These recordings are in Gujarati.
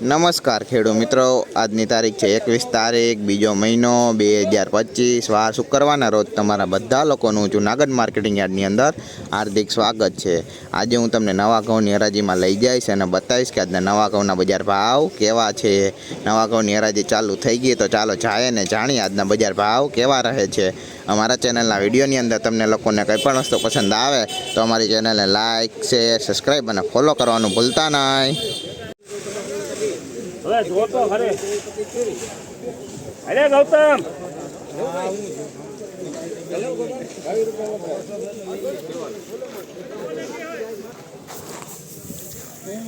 નમસ્કાર ખેડૂત મિત્રો. આજની તારીખ છે એકવીસ તારીખ, બીજો મહિનો, બે હજાર પચીસ. વાર શુક્રવારના રોજ તમારા બધા લોકોનું જુનાગઢ માર્કેટિંગ યાર્ડની અંદર હાર્દિક સ્વાગત છે. આજે હું તમને નવા ઘઉંની હરાજીમાં લઈ જઈશ અને બતાવીશ કે આજના નવા ઘઉંના બજાર ભાવ કેવા છે. નવા ઘઉંની હરાજી ચાલુ થઈ ગઈ તો ચાલો જાય ને જાણીએ આજના બજાર ભાવ કેવા રહે છે. અમારા ચેનલના વિડીયોની અંદર તમને લોકોને કંઈ પણ વસ્તુ પસંદ આવે તો અમારી ચેનલને લાઇક શેર, સબસ્ક્રાઈબ અને ફોલો કરવાનું ભૂલતા નહીં. અરે ગૌતમ.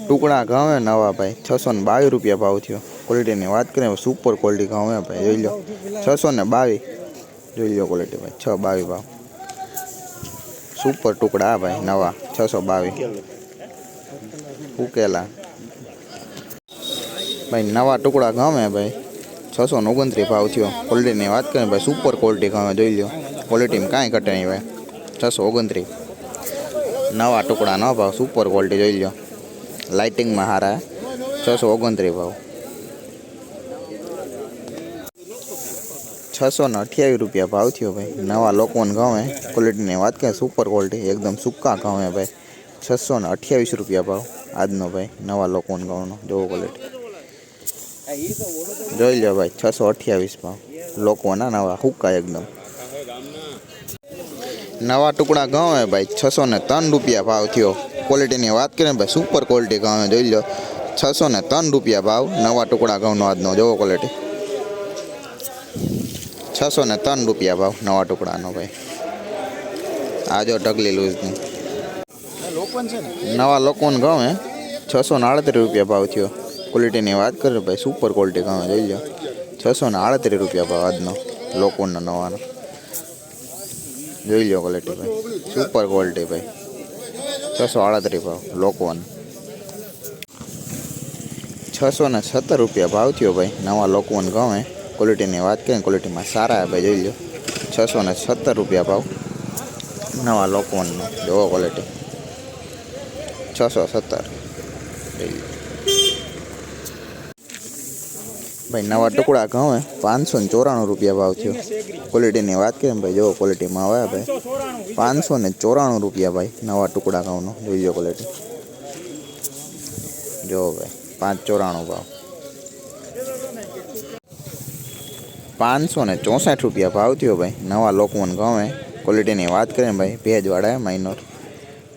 ટુકડા ઘઉં નવા ભાઈ. છસો ને બાવીસ રૂપિયા ભાવ થયો. ક્વોલિટીની વાત કરીએ સુપર ક્વોલિટી ઘઉં ભાઈ. જોઈ લો. છસો ને બાવીસ. જોઈ લો ક્વોલિટી ભાઈ. છ બાવીસ ભાવ. સુપર ટુકડા, ભાઈ, નવા. છસો બાવીસ. ઉકેલા. ભાઈ નવા ટુકડા ઘઉં હે ભાઈ છસો ને ઓગણત્રીસ ભાવ થયો ક્વોલિટીની વાત કરીએ ભાઈ સુપર ક્વોલિટી ઘઉં હે, જોઈ લો ક્વોલિટીમાં કાંઈ ઘટે નહીં ભાઈ છસો ઓગણત્રીસ નવા ટુકડા ન ભાવ સુપર ક્વોલિટી જોઈ લો લાઇટિંગમાં હારા છસો ઓગણત્રીસ ભાવ છસો ને અઠ્યાવીસ રૂપિયા ભાવ થયો ભાઈ નવા લોકોને ઘઉં હે ક્વોલિટીની વાત કરીએ સુપર ક્વોલિટી એકદમ સૂકા ઘઉં હે ભાઈ છસો ને અઠ્યાવીસ રૂપિયા ભાવ આજનો ભાઈ નવા લોકોને ઘઉંનો જોવો ક્વોલિટી જોઈ લો ભાઈ છસો અઠ્યાવીસ ભાવ લોકોના નવા હુક્કા એકદમ નવા ટુકડા ઘઉં હે ભાઈ છસો ને ત્રણ રૂપિયા ભાવ થયો ક્વોલિટીની વાત કરીએ ને ભાઈ સુપર ક્વોલિટી ઘઉં હે જોઈ લો છસો ને ત્રણ રૂપિયા ભાવ નવા ટુકડા ઘઉંનો આજનો જોવો ક્વોલિટી છસો ને ત્રણ રૂપિયા ભાવ નવા ટુકડાનો ભાઈ આ જો ઢગલી લૂઝની નવા લોકોને ઘઉં હે છસો ને આડત્રીસ રૂપિયા ભાવ થયો ક્વોલિટીની વાત કરીએ ભાઈ સુપર ક્વોલિટી ઘઉં જોઈ લો. છસો ને આડત્રીસ રૂપિયા ભાવ આજનો, લોકોનો નવાનો. જોઈ લો ક્વોલિટી ભાઈ. સુપર ક્વોલિટી ભાઈ. છસો આડત્રીસ ભાવ, લોકોન. છસો ને સત્તર રૂપિયા ભાવ થયો ભાઈ, નવા લોકોને ગમે. ક્વોલિટીની વાત કરીએ ક્વોલિટીમાં સારા ભાઈ, જોઈ લો. છસો ને સત્તર રૂપિયા ભાવ, નવા લોકોનનો જોવો ક્વોલિટી છસો સત્તર. ભાઈ નવા ટુકડા ઘઉં હે પાંચસો ને ચોરાણું રૂપિયા ભાવ થયો ક્વોલિટીની વાત કરીએ ને ભાઈ જો ક્વોલિટીમાં આવે ભાઈ પાંચસો ને ચોરાણું રૂપિયા ભાઈ નવા ટુકડા ઘઉંનો જોઈ લો ક્વોલિટી જો ભાઈ પાંચ ચોરાણું ભાવ પાંચસો ને ચોસઠ રૂપિયા ભાવ થયો ભાઈ નવા લોકોને ગમે ક્વોલિટીની વાત કરીએ ને ભાઈ ભેજવાળા માઇનોર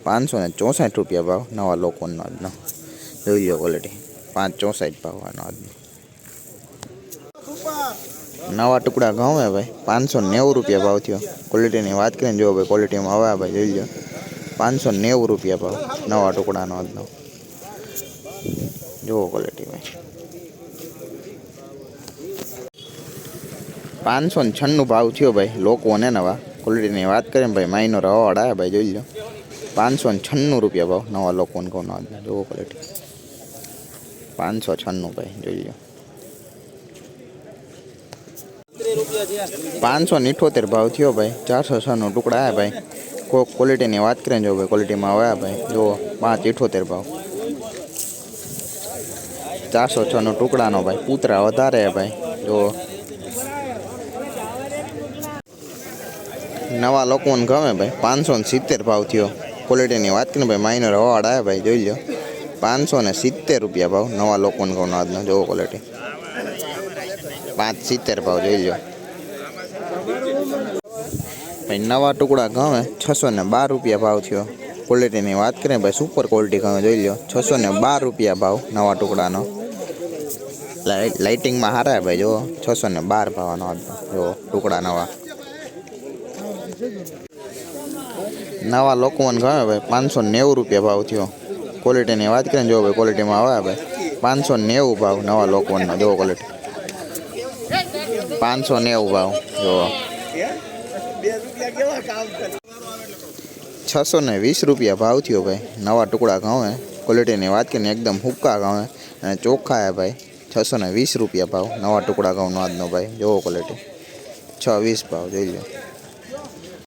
પાંચસો ને ચોસઠ રૂપિયા ભાવ નવા લોકોનો આજનો જોઈ લો ક્વોલિટી પાંચ ચોસઠ ભાવ આનો આજનો નવા ટુકડા ઘઉં હે ભાઈ. પાંચસો નેવું રૂપિયા ભાવ થયો. ક્વોલિટીની વાત કરીને જો ભાઈ ક્વોલિટીમાં આવે ભાઈ જોઈ લો પાંચસો નેવું રૂપિયા ભાવ, નવા ટુકડાનો આજનો. જુઓ ક્વોલિટી ભાઈ. પાંચસો ને છન્નું ભાવ થયો ભાઈ, લોકોને નવા. ક્વોલિટીની વાત કરીએ ભાઈ માઇનો રવાડ આવે ભાઈ, જોઈ લો પાંચસો ને છન્નું રૂપિયા ભાવ, નવા લોકોને કહું આજનો. જુઓ ક્વોલિટી પાંચસો છન્નું ભાઈ, જોઈ લો પાંચસો નીઠોતેર ભાવ થયો ભાઈ. ચારસો છનો ટુકડા આવ્યા ભાઈ. કોઈક ક્વોલિટીની વાત કરીએ જો ભાઈ ક્વોલિટીમાં આવ્યા ભાઈ. જો પાંચ ઇઠોતેર ભાવ. ચારસો છનો ટુકડાનો ભાઈ. પૂતરા વધારે ભાઈ. જો નવા લોકોને ગમે ભાઈ. પાંચસો ને સિત્તેર ભાવ થયો. ક્વોલિટીની વાત કરીને ભાઈ માઇનર અવાર્ડ આવ્યા ભાઈ. જોઈ લો પાંચસો ને સિત્તેર રૂપિયા ભાવ નવા લોકોને કહું આજનો. જોવો ક્વોલિટી પાંચ સિત્તેર ભાવ, જોઈ લો ભાઈ નવા ટુકડા ગમે છસો ને બાર રૂપિયા ભાવ થયો ક્વોલિટીની વાત કરીએ ભાઈ સુપર ક્વોલિટી ગમે જોઈ લો છસો ને બાર રૂપિયા ભાવ નવા ટુકડાનો લાઇટ લાઇટિંગમાં હારા ભાઈ જુઓ છસો ને બાર ભાવનો આજનો જુઓ ટુકડા નવા નવા લોકોને ગમે ભાઈ પાંચસો નેવું રૂપિયા ભાવ થયો ક્વોલિટીની વાત કરીએ ને જો ભાઈ ક્વોલિટીમાં આવે ભાઈ પાંચસો નેવું ભાવ નવા લોકોનો જો ક્વોલિટી પાંચસો નેવું ભાવ જો છસો ને વીસ રૂપિયા ભાવ થયો ભાઈ. નવા ટુકડા ઘઉં ક્વોલિટીની વાત કરીને એકદમ હુક્કા ઘઉં અને ચોખ્ખા હે ભાઈ. છસો ને વીસ રૂપિયા ભાવ, નવા ટુકડા ઘઉંનો આજનો ભાઈ. જોવો ક્વોલિટી છ વીસ ભાવ, જોઈ લો.